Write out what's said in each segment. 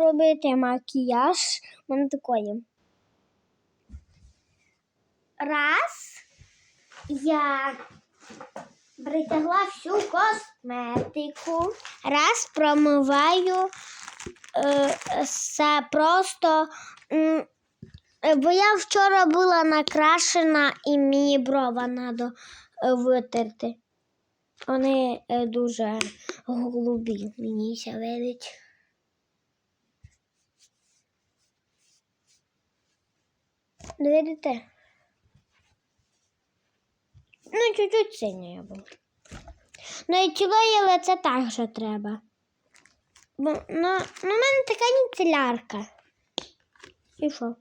зробити макіяж. Мене такої. Раз. Я притягла всю косметику. Раз промиваю е, все просто. е, Бо я вчора була накрашена і мені брова треба витерти. Вони е, дуже голубі, мені ся видить. Видите? Ну, чуть-чуть синьою було. Ну і цілої лице так же треба. Бо, ну, ну, в мене така міцелярка. І що?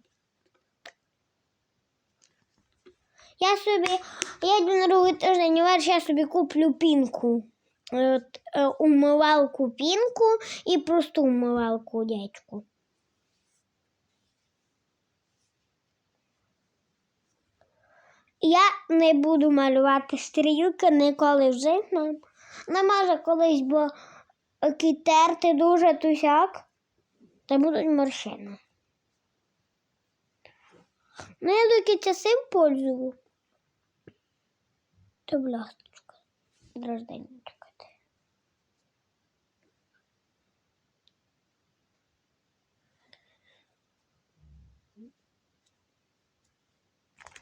Я собі, я йду на другий тиждень, ввечері я собі куплю пінку. От, е, умивалку пінку і просту умивалку дядьку. Я не буду малювати стрілки ніколи в житті. Не може колись, бо китерти дуже тусяк, та будуть морщини. Ну, я доки часи пользую. То блясточка. Рождення чекати.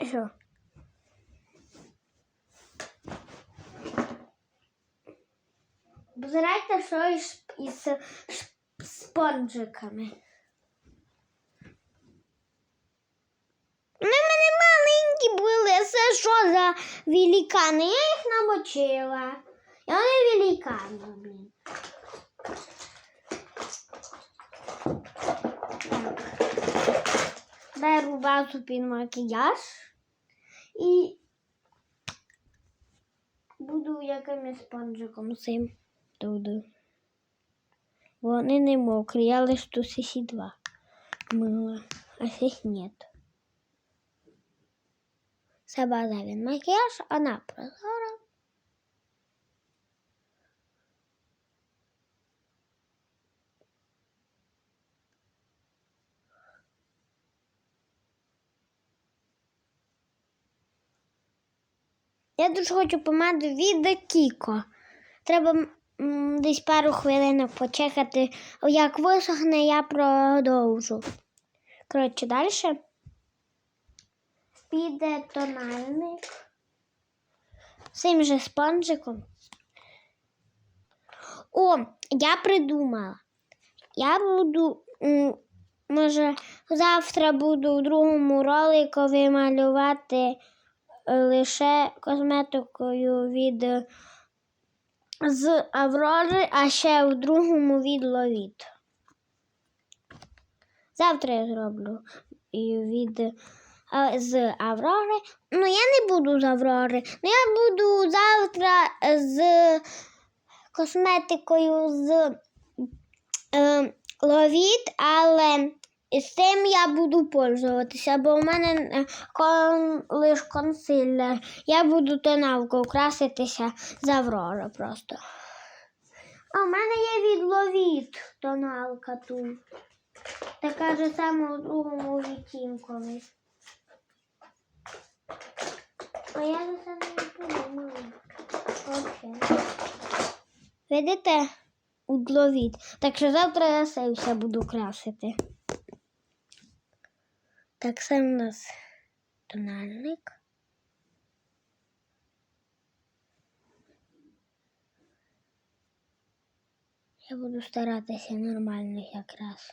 Що? Збирайте щось із спонжиками. Ну, в мене маленькі були, це що за великани? Я їх намочила. І вони великани, блін. Беру базу під макіяж і буду якимось спонжиком цим туди. Вони не мокрі, я лише тут сісі два мила, а сісь нет. Це базовий макіяж, вона прозора. Я дуже хочу помаду від Кіко. Треба десь пару хвилинок почекати. Як висохне, я продовжу. Коротше, далі піде тональник цим же спонжиком. О, я придумала. Я буду, може, завтра буду в другому роликові малювати е, лише косметикою від з Аврори, а ще в другому від Ловіт. Завтра я зроблю від з Аврори. Ну, я не буду з Аврори. Ну, я буду завтра з косметикою з е, Ловіт, але з цим я буду пользуватися, бо у мене е, лиш консилер. Я буду тоналкою краситися з Аврори просто. А у мене є від Ловіт тоналка тут. Така ж сама у другому відтінкові. А я за це не подумала. Видите? Угловід. Так що завтра я все буду красити. Так, це у нас тональник. Я буду старатися нормально якраз.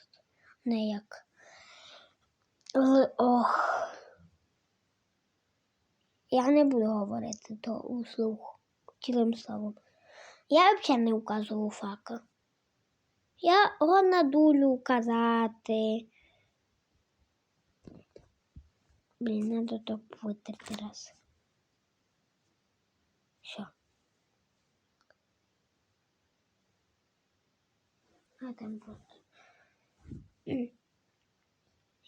Не як. Ох. Я не буду говорити то услух цілим словом. Я взагалі не указував фака. Я годна дулю указати. Блін, надо то витерти раз. Все. А там просто.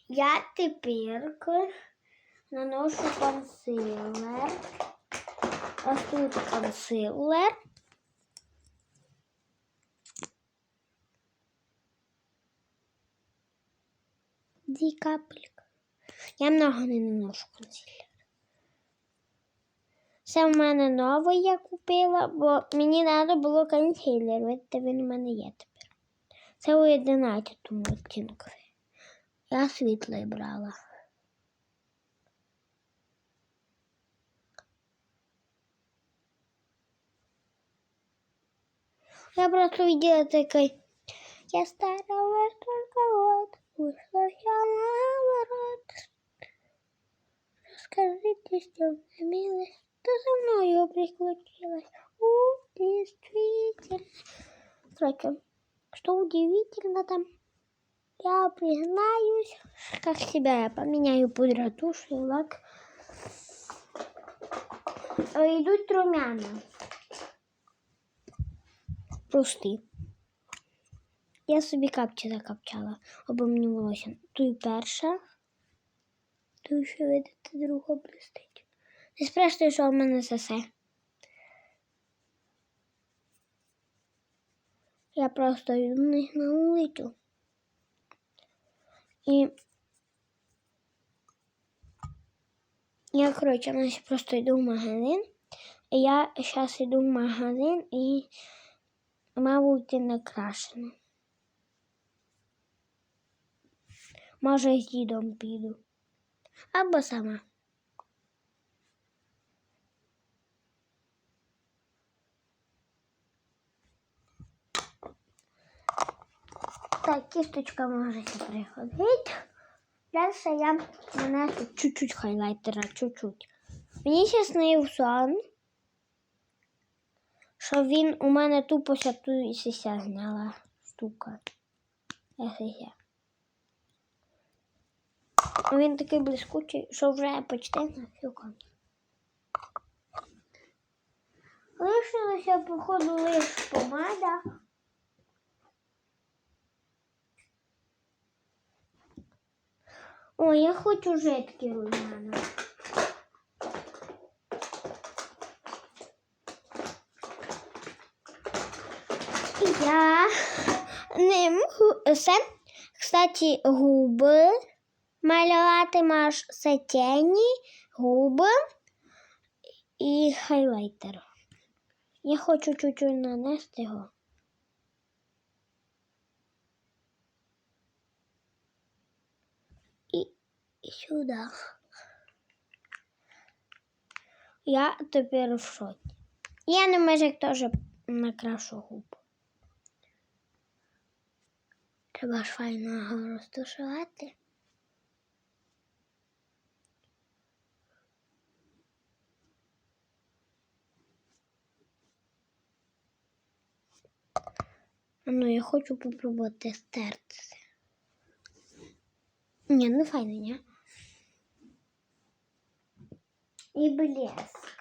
Я тепер наношу консилер. Ось тут консилер. дві капельки. Я много не наношу консилер. Це в мене новий я купила, бо мені треба було консилер. Видите, він у мене є тепер. Це у 11 відтінку. Я світлий брала. Я просто видела такой. Я старалась только наоборот. Расскажите, что милость, что со мною приключилось. У, действительно. Короче, что удивительно там, я признаюсь, как себя я поменяю пудра тушь и лак. Э, Идут румяна. Прості. Я собі капці закапчала, аби мені волосся. Тут перша, тут ще видите, друга блистить. Не спрашуйте, що в мене за все. Я просто йду на них на вулицю. І я, коротше, я просто йду в магазин. І я зараз йду в магазин і мабуть, накрашена. Може, з дідом піду. Або сама. Так, кісточка може приходити. Далі я нанесу чуть-чуть хайлайтера, чуть-чуть. Мені ще сон що він у мене тупо ту сися зняла штука. Сися. Він такий блискучий, що вже почти на всю. Лишилося, походу, лиш помада. О, я хочу жидкі румяна. Я ним все, кстати, губи малювати маш все тіні, губи і хайлайтер. Я хочу чуть-чуть нанести його. І, сюди. Я тепер в шоці. Я не може теж накрашу губи. Треба ж файно його розташувати. Ну, я хочу попробувати стертися. Ні, не файно, ні. І блеск.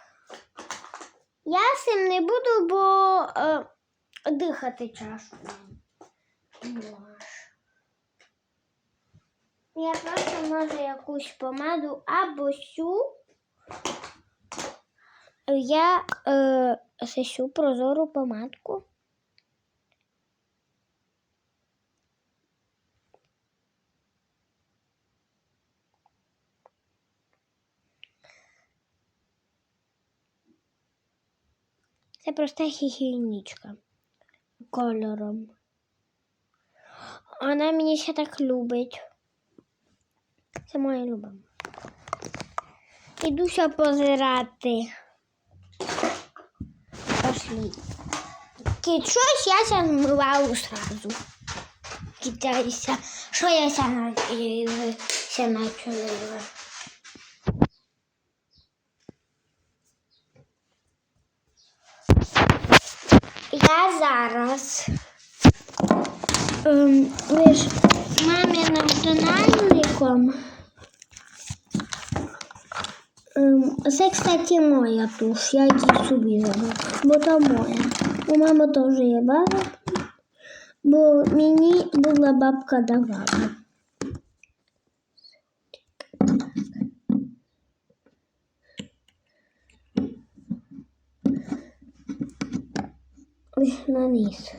Я цим не буду, бо е, дихати чашу. Я просто можу якусь помаду або сю. Я е, сесю прозору помадку. Це проста гігієнічка кольором. Вона мені ще так любить. Це моя любима. Ідуся позирати. Пошли. Щось я ся змиваю сразу. Китайся. Що я ся начала? Я зараз ем, лиш маминим тональником. Ем, це, кстати, моя туш, я її собі забрала, бо то моя. У мами теж є баба, бо мені була бабка давала. Ой, на низ.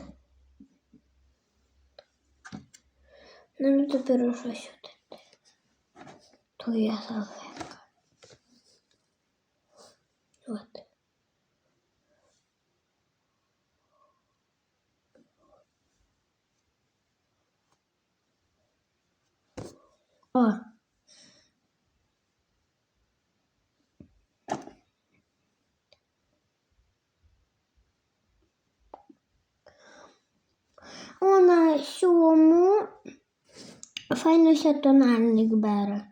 Ну, тепер що сюди. Твоя салфетка. От. О. Вона сьому файно ся тональник бере.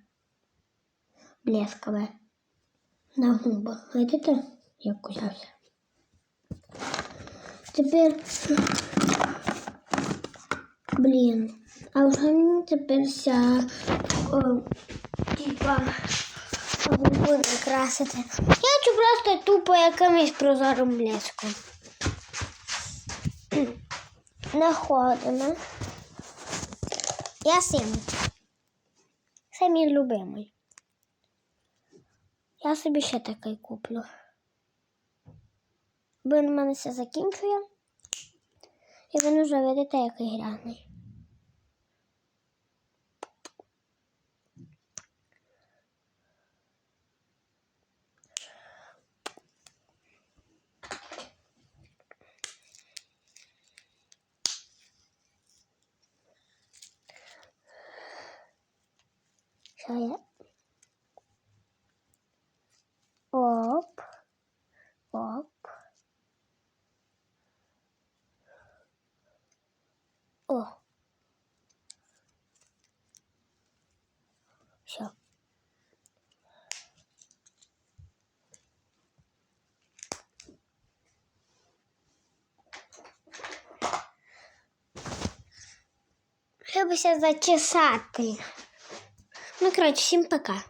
Блескаве. На губах. Видите, як узявся? Тепер. Блін. А вже мені тепер ся. О, типа. Губи накрасити. Я хочу просто тупо якимось прозорим блеском. Находимо. Я сим. Це мій любимий. Я собі ще такий куплю. Бо він в мене все закінчує. І він вже видите, який грязний. Що є? Оп. Оп. О. Все. Треба зачесати. Ну, коротше, всім пока.